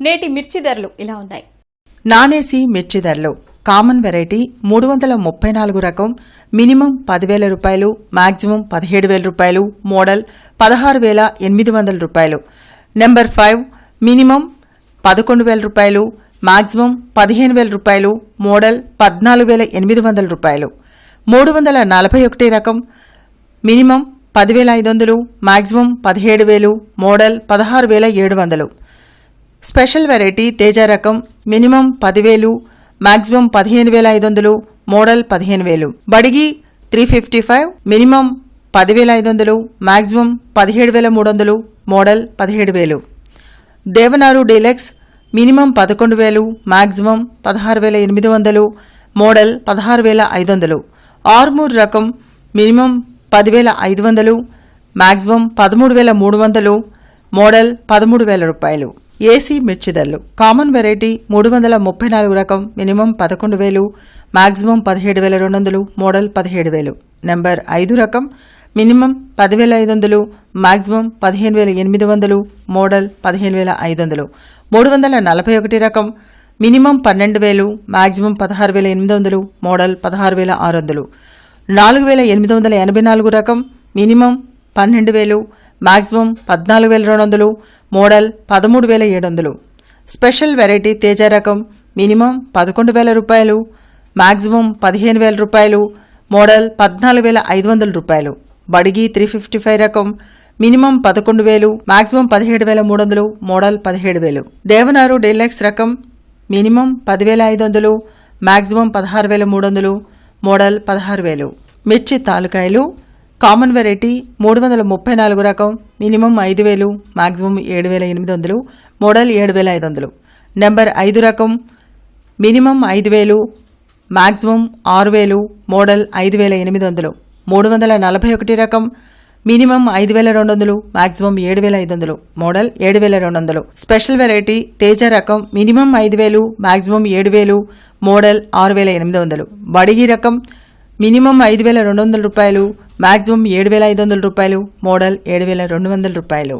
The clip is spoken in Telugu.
నేటి మిర్చి ధరలు ఇలా ఉన్నాయి. నానేసి మిర్చి ధరలు. కామన్ వెరైటీ మూడు వందల ముప్పై నాలుగు రకం మినిమం పదివేల రూపాయలు మాక్సిమం పదిహేడు వేల రూపాయలు మోడల్ పదహారు వేల ఎనిమిది వందల రూపాయలు. నెంబర్ ఫైవ్ మినిమం పదకొండు వేల రూపాయలు మాక్సిమం పదిహేను వేల రూపాయలు మోడల్ పద్నాలుగు వేల ఎనిమిది వందల రూపాయలు. మూడు వందల నలభై ఒకటి రకం మినిమం పదివేల ఐదు వందలు మాక్సిమం పదిహేడు వేలు మోడల్ పదహారు వేల ఏడు వందలు. స్పెషల్ వెరైటీ తేజ రకం మినిమం పదివేలు మాక్సిమం పదిహేను వేల ఐదు వందలు మోడల్ పదిహేను వేలు. బడిగి త్రీ ఫిఫ్టీ ఫైవ్ మినిమం పదివేల ఐదు వందలు మాక్సిమం పదిహేడు వేల మూడు వందలు మోడల్ పదిహేడు వేలు. దేవనారు డీలక్స్ మినిమం పదకొండు వేలు మాక్సిమం పదహారు వేల ఎనిమిది వందలు మోడల్ పదహారు వేల ఐదు వందలు. ఆర్మూర్ రకం మినిమం పదివేల ఐదు వందలు మాక్సిమం పదమూడు వేల మూడు వందలు మోడల్ పదమూడు వేల రూపాయలు. ఏసీ మిర్చి ధరలు కామన్ వెరైటీ మూడు వందల ముప్పై నాలుగు రకం మినిమం పదకొండు వేలు మాక్సిమం పదిహేడు వేల రెండు వందలు మోడల్ పదిహేడు వేలు. నెంబర్ ఐదు రకం మినిమం పదివేల ఐదు వందలు మాక్సిమం పదిహేను వేల ఎనిమిది వందలు మోడల్ పదిహేను వేల ఐదు వందలు. మూడు వందల నలభై ఒకటి రకం మినిమం పన్నెండు వేలు మాక్సిమం పదహారు వేల ఎనిమిది వందలు మోడల్ పదహారు వేల ఆరు వందలు. నాలుగు వేల ఎనిమిది వందల ఎనభై నాలుగు రకం మినిమం పన్నెండు వేలు మాక్సిమం పద్నాలుగు వేల రెండు వందలు మోడల్ పదమూడు వేల ఏడు వందలు. స్పెషల్ వెరైటీ తేజ రకం మినిమం పదకొండు వేల రూపాయలు మాక్సిమం పదిహేను వేల రూపాయలు మోడల్ పద్నాలుగు వేల ఐదు వందల రూపాయలు. బడిగి త్రీ ఫిఫ్టీ ఫైవ్ రకం మినిమం పదకొండు వేలు మాక్సిమం పదిహేడు వేల మూడు వందలు మోడల్ పదిహేడు వేలు. దేవనారు డీలక్స్ రకం మినిమం పదివేల ఐదు వందలు మాక్సిమం పదహారు వేల మూడు వందలు మోడల్ పదహారు వేలు. మిర్చి తాలూకాయలు కామన్ వెరైటీ మూడు వందల ముప్పై నాలుగు రకం మినిమం ఐదు వేలు మాక్సిమం ఏడు వేల ఎనిమిది వందలు మోడల్ ఏడు వేల ఐదు వందలు. నెంబర్ ఐదు రకం మినిమం ఐదు వేలు మాక్సిమం ఆరు వేలు మోడల్ ఐదు వేల ఎనిమిది వందలు. మూడు వందల నలభై ఒకటి రకం మినిమం ఐదు వేల రెండు వందలు మాక్సిమం ఏడు వేల ఐదు వందలు మోడల్ ఏడు వేల రెండు వందలు. స్పెషల్ వెరైటీ తేజ రకం మినిమం ఐదు వేలు మాక్సిమం ఏడు వేలు మోడల్ ఆరు వేల ఎనిమిది వందలు. బడిగి రకం మినిమం ఐదు వేల రెండు వందల రూపాయలు మాక్సిమం ఏడు వేల ఐదు వందల రూపాయలు మోడల్ ఏడు వేల రెండు వందల రూపాయలు.